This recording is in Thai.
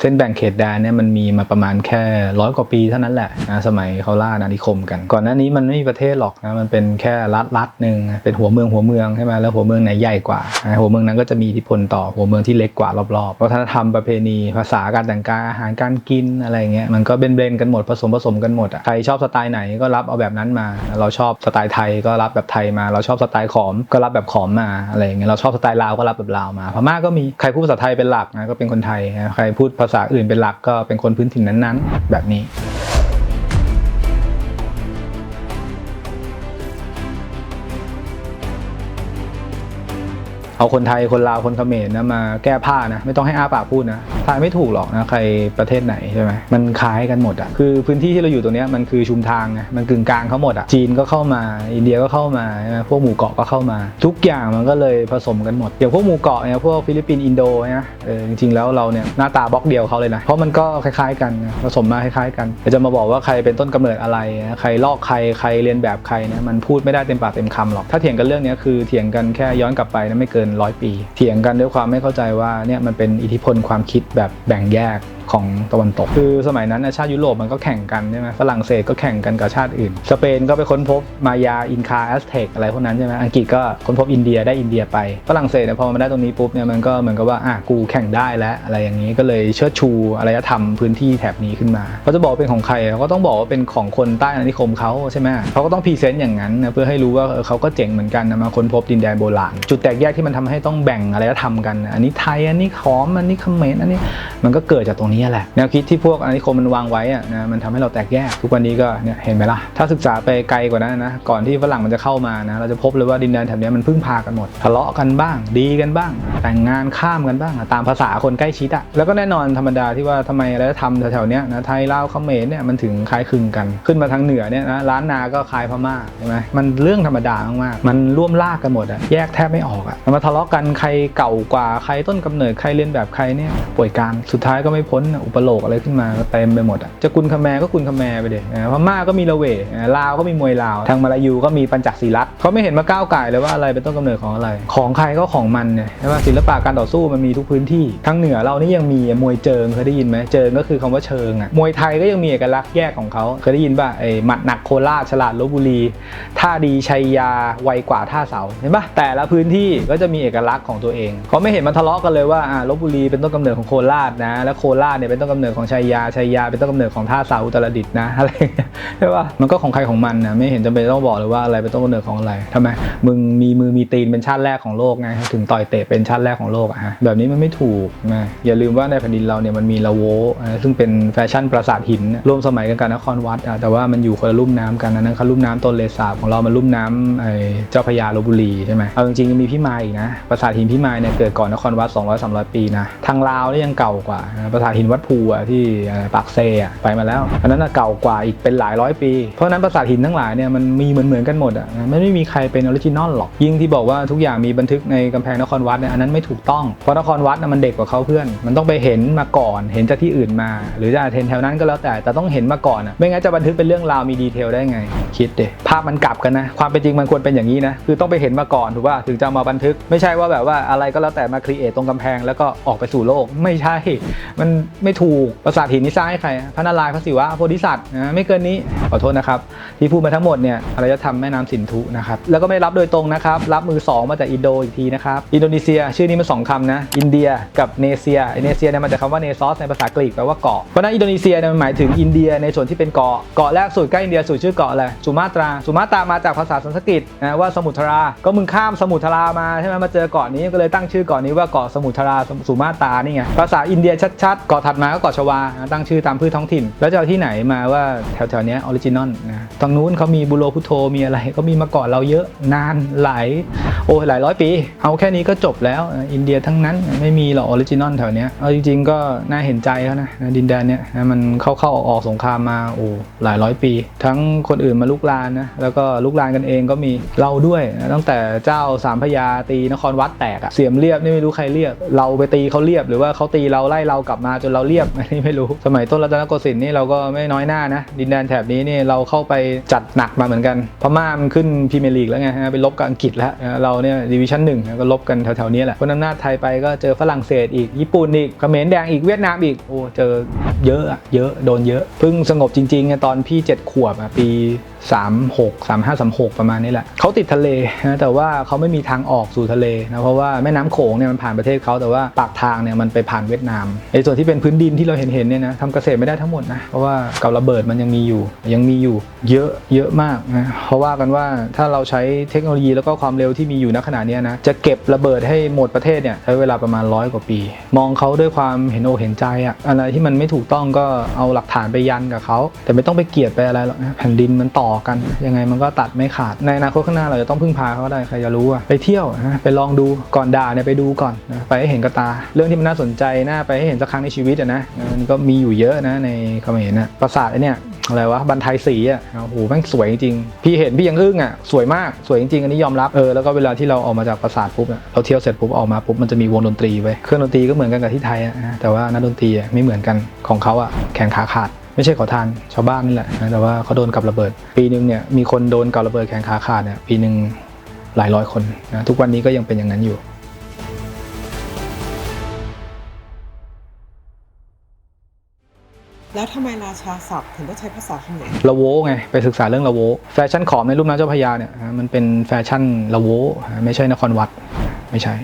เส้นแบ่งเขตแดนเนี่ยมันมีมาประมาณแค่ร้อยกว่าปีเท่านั้นแหละนะสมัยเขาล่าอาณานิคมกัน ก่อนหน้านี้มันไม่มีประเทศหรอกนะมันเป็นแค่รัฐรัฐหนึ่งเป็นหัวเมืองหัวเมืองใช่ไหมแล้วหัวเมืองไหนใหญ่กว่านะหัวเมืองนั้นก็จะมีอิทธิพลต่อหัวเมืองที่เล็กกว่ารอบๆวัฒนธรรมประเพณีภาษาการแต่งกายอาหารการกินอะไรเงี้ยมันก็เบนเบนกันหมดผสมผสมกันหมดอะใครชอบสไตล์ไหนก็รับเอาแบบนั้นมา เราชอบสไตล์ไทยก็รับแบบไทยมา เราชอบสไตล์ขอมก็รับแบบขอมมาอะไรเงี้ยเราชอบสไตล์ลาวก็รับแบบลาวมาพม่าก็มีใครพูดภาษาไทยเป็นหลักนะก็เป็นคนไทยใครพูดภาษาอื่นเป็นหลักก็เป็นคนพื้นถิ่นนั้นๆ แบบนี้ เอาคนไทยคนลาวคนเขมรนะมาแก้ผ้านะ ไม่ต้องให้อ้าปากพูดนะทายไม่ถูกหรอกนะใครประเทศไหนใช่ไหมมันคล้ายกันหมดอะคือพื้นที่ที่เราอยู่ตรงนี้มันคือชุมทางไงมันกึ่งกลางเขาหมดอะจีนก็เข้ามาอินเดียก็เข้ามาใช่ไหมพวกหมู่เกาะก็เข้ามา ทุกอย่างมันก็เลยผสมกันหมดอย่างพวกหมู่เกาะเนี่ยพวกฟิลิปปินส์อินโดเนียเออจริงๆแล้วเราเนี่ยหน้าตาบล็อกเดียวเขาเลยนะเพราะมันก็คล้ายๆ กันผสมมาคล้ายๆ กันจะมาบอกว่าใครเป็นต้นกำเนิดอะไรใครลอกใครใครเรียนแบบใครเนี่ยมันพูดไม่ได้เต็มปากเต็มคำหรอกถ้าเถียงกันเรื่องนี้คือเถียงกันแค่ย้อนกลับไปนะไม่เกินร้อยปี เถียงกันด้วยความไม่เข้าใจว่าเนี่ยมันเป็นอิทธิพลความคิดแบบแบ่งแยก ของตะวันตก คือสมัยนั้นชาติยุโรปมันก็แข่งกันใช่ไหมฝรั่งเศสก็แข่งกันกับชาติอื่น สเปนก็ไปค้นพบมายาอินคาแอสเทกอะไรพวกนั้นใช่ไหมอังกฤษก็ค้นพบอินเดียได้อินเดียไปฝรั่งเศสเนี่ยพอมาได้ตรงนี้ปุ๊บเนี่ยมันก็เหมือนกับว่าอะกูแข่งได้แล้วอะไรอย่างนี้ก็เลยเชิดชูอารยธรรมพื้นที่แถบนี้ขึ้นมาเขาจะบอกเป็นของใครเขาก็ต้องบอกว่าเป็นของคนใต้อาณานิคมเขาใช่ไหมเขาก็ต้องพรีเซนต์อย่างนั้นเพื่อให้รู้ว่าเขาก็เจ๋งเหมือนกันมาค้นพบดินแดนโบราณจุดแตกแยกที่มันทำให้ต้องแบ่งอารยธรรมกัน อันนี้ไทยอันนี้ขอมอันนี้เขมรอันนี้มันก็เกิดจากตรงนี้แหละ แนวคิดที่พวกอาณานิคมมันวางไว้อะนะมันทำให้เราแตกแยกทุกวันนี้ก็เนี่ยเห็นไหมล่ะ ถ้าศึกษาไปไกลกว่านั้นนะก่อนที่ฝรั่งมันจะเข้ามานะเราจะพบเลยว่าดินแดนแถบนี้มันพึ่งพากันหมดทะเลาะกันบ้าง ดีกันบ้าง แต่งงานข้ามกันบ้างตามภาษาคนใกล้ชิดอะแล้วก็แน่นอนธรรมดาที่ว่าทำไมอารยธรรมแถวๆเนี้ยนะไทยลาวเขมรเนี่ยมันถึงคล้ายคลึงกัน ขึ้นมาทางเหนือเนี่ยนะล้านนาก็คล้ายพม่าใช่ไหมมันเรื่องธรรมดามากๆมันร่วมลากกันหมดอะแยกแทบไม่ออกอะมันมาทะเลาะกันใครเก่ากว่าใครต้นกำเนิดใครเรียนแบบใครเนี่ยป่วยการสุดท้ายก็ไม่พ้นอุปโลกอะไรขึ้นมาเต็มไปหมดอะจะกุนคแมก็กุนคแมไปเด็พม่าก็มีละเวลาวก็มีมวยลาว ทางมาลายูก็มีปัญจศีลัตเขาไม่เห็นมาก้าวไก่เลยว่าอะไรเป็นต้นกำเนิดของอะไร ของใครก็ของมันเนี่ยใช่ป่ะศิลปะการต่อสู้มันมีทุกพื้นที่ทั้งเหนือเรานี่ยังมีมวยเจิงเคยได้ยินไหมเจิงก็คือคำว่าเชิงอะมวยไทยก็ยังมีเอกลักษณ์แยกของเขาเคยได้ยินป่ะไอ้หมัดหนักโคราชฉลาดลบบุรีท่าดีชัยยาไวกว่าท่าเสาเห็นป่ะแต่ละพื้นที่ก็จะมีเอกลักษณ์ของตัวเองเขาไม่เห็นมันทะเลาะกันเลยว่าอ่าลบบุรีเป็นต้นกำเนิดของโคราชนะแล้วโคราชเนี่ยเป็นต้นกำเนิดของชัยยาชัยยาเป็นต้นกำเนิดของท่าเสาอุตรดิตถ์นะอะไรเรียใช่ป่ะมันก็ของใครของมันนะไม่เห็นจำเป็นต้องบอกเลยว่าอะไรเป็นต้นกำเนิดของอะไรทำไมมึงมีมือมีตีนเป็นชาติแรกของโลกไงถึงต่อยเตะเป็นชาติแรกของโลกอะฮะแบบนี้มันไม่ถูกนะอย่าลืมว่าในแผ่นดินเราเนี่ยมันมีละโวซึ่งเป็นแฟชั่นปราสาทหินร่วมสมัยกันกับนครวัดอะแต่ว่ามันอยู่คนละลุ่มน้ำกันนะนั่นคือลุ่มน้ำต้นเลสาบของเรามันลุ่มน้ำไอ้เจ้าพระยาลบบุรีใช่ไหมเอาจริงๆมีพี่มายอีกนะปราสาทหินพี่มายเนี่ยเกิดก่อนนครวัด200-300 ปีนะทางลาวนี่ยังเก่ากว่าปราสาทหินวัดภูอะที่ปากเซอะไปมาแล้ว อันนั้นเก่ากว่าอีกเป็นหลายร้อยปี เพราะนั้นปราสาทหินทั้งหลายเนี่ยมันมีเหมือนเหมือนๆกันหมดอะนะไม่ไม่มีใครเป็นออริจินอลหรอก ยิ่งที่บอกว่าทุกอย่างมีบันทึกในกำแพงนครวัดเนี่ยอันนั้นไม่ถูกต้อง เพราะนครวัดนะมันเด็กกว่าเขาเพื่อน มันต้องไปเห็นมาก่อน เห็นจากที่อื่นมา หรือจะเห็นแถวนั้นก็แล้วแต่ แต่ต้องเห็นมาก่อนอะไม่งั้นจะบันทึกเป็นเรื่องราวมีดีเทลได้ไง คิดเดภาพมันกลับกันนะ ความเป็นจริงมันควรเป็นอย่างนี้นะ คือต้องไปเห็นมาก่อนถูกป่ะ ถึงจะมาบันทึก ไม่ใช่ว่าแบบว่าอะไรก็แล้วแต่มาครีเอทตรงกำแพงแล้วก็ออกไปสู่โลก ไม่ใช่ มันไม่ถูกปราสาทหินนี่สร้างให้ใครพระนารายณ์พระศิวะพระโพธิสัตว์นะไม่เกินนี้ขอโทษนะครับที่พูดมาทั้งหมดเนี่ยอารยธรรมแม่น้ำสินธุนะครับแล้วก็ไม่รับโดยตรงนะครับรับมือสองมาจากอินโดอีกทีนะครับอินโดนีเซีย ชื่อนี้มันสองคำนะอินเดียกับเนเซียเนเซียเนี่ยมาจากคำว่าเนซอสในภาษากรีกแปลว่าเกาะเพราะฉะนั้นอินโดนีเซียเนี่ยมันหมายถึงอินเดียในส่วนที่เป็นเกาะเกาะแรกสุดใกล้อินเดียสุดชื่อเกาะอะไรสุมาตราสุมาตรามาจากภาษาสันสกฤตนะว่าสมุทรา ก็มึงข้ามสมุทรามาใช่ไหมมาเจอเกาะนี้ก็เลยตั้งชื่อเกาะนี้ว่าเกาะสมุทราสุมาตรานี่ไงภาษาอินเดียชัดๆเกาะถัดมาก็เกาะชวาตั้งชื่อตามพืชท้องถิ่น แล้วจะเอาที่ไหนมาว่าแถวๆนี้ออริจินอลนะทางนู้นเขามีบุโรพุโทมีอะไรก็มีมาก่อนเราเยอะนานหลายโอ้หลายร้อยปี เอาแค่นี้ก็จบแล้วอินเดียทั้งนั้นไม่มีหรอกออริจินอลแถวเนี้ยเอาจริงๆก็น่าเห็นใจเขานะดินแดนเนี้ยมันเข้าๆออกๆสงครามมาโอ้หลายร้อยปี ทั้งคนอื่นมาลุกลานนะแล้วก็ลุกลานกันเองก็มีเราด้วยนะตั้งแต่เจ้าสามพระยาตีนครวัดแตกอะเสียมเรียบนี่ไม่รู้ใครเรียกเราไปตีเขาเรียบหรือว่าเขาตีเราไล่เรากลับมาจนนเราเรียบอันนี้ไม่รู้ สมัยต้นรัตนโกสินทร์นี่เราก็ไม่น้อยหน้านะ ดินแดนแถบนี้นี่เราเข้าไปจัดหนักมาเหมือนกันพม่ามันขึ้นพรีเมียร์ลีกแล้วไงฮะไปลบกับอังกฤษแล้วเราเนี่ยดิวิชั่นหนึ่งก็ลบกันแถวๆนี้แหละคนอำนาจไทยไปก็เจอฝรั่งเศสอีกญี่ปุ่นอีกเขมรแดงอีกเวียดนามอีกโอ้เจอเยอะอะเยอะโดนเยอะเพิ่งสงบจริงๆตอนพี่เจ็ดขวบปี 36 35 36 ประมาณนี้แหละเขาติดทะเลนะแต่ว่าเขาไม่มีทางออกสู่ทะเลนะเพราะว่าแม่น้ำโขงเนี่ยมันผ่านประเทศเขาแต่ว่าปากทางเนี่ยมันไปผ่านเวียดนามไอ้ส่วนที่เป็นพื้นดินที่เราเห็นเห็นเนี่ยนะทำเกษตรไม่ได้ทั้งหมดนะเพราะว่ากับระเบิดมันยังมีอยู่ ยังมีอยู่เยอะเยอะมากนะเพราะว่ากันว่าถ้าเราใช้เทคโนโลยีแล้วก็ความเร็วที่มีอยู่ณขณะนี้นะจะเก็บระเบิดให้หมดประเทศเนี่ยใช้เวลาประมาณร้อยกว่าปี มองเขาด้วยความเห็นอกเห็นใจอะอะไรที่มันไม่ถูกต้องก็เอาหลักฐานไปยันกับเขาแต่ไม่ต้องไปเกลียดไปอะไรหรอกนะแผ่นดินมันต่อกัน ยังไงมันก็ตัดไม่ขาด ในอนาคตข้างหน้าเราจะต้องพึ่งพาเขาได้ใครจะรู้อะไปเที่ยวนะไปลองดูก่อนด่าเนี่ยไปดูก่อนนะไปให้เห็นกับตา เรื่องที่มันน่าสนใจน่าไปให้เห็นสักครั้งในชีวิตอะนะมันก็มีอยู่เยอะนะในเขมรนะปราสาทเนี่ยอะไรวะบันไทยสีอะโอ้โหแม่งสวยจริง พี่เห็นพี่ยังอึ้งอะสวยมากสวยจริงอันนี้ยอมรับเออแล้วก็เวลาที่เราออกมาจากปราสาทปุ๊บเราเที่ยวเสร็จปุ๊บออกมาปุ๊บมันจะมีวงดนตรีไว้เครื่องดนตรีก็เหมือนกันกับที่ไทยอะนะแต่ว่านักดนตรีอะไม่เหมือนกันของเขาอะแขนขาขาด ไม่ใช่ขอทานชาวบ้านนี่แหละนะแต่ว่าเขาโดนกับระเบิด ปีหนึ่งเนี่ยมีคนโดนกับระเบิดแขนขาขาดเนี่ยปีหนึ่งหลายร้อยคนนะทุกวันนี้ก็ยังเป็นอย่างนั้นอยู่แล้วทำไมราชาศัพท์ถึงต้องใช้ภาษาเขมรละโวไงไปศึกษาเรื่องละโวแฟชั่นขอมในรูปน้ำเจ้าพระยาเนี่ยนะมันเป็นแฟชั่นละโวนะไม่ใช่นครวัดไม่ใช่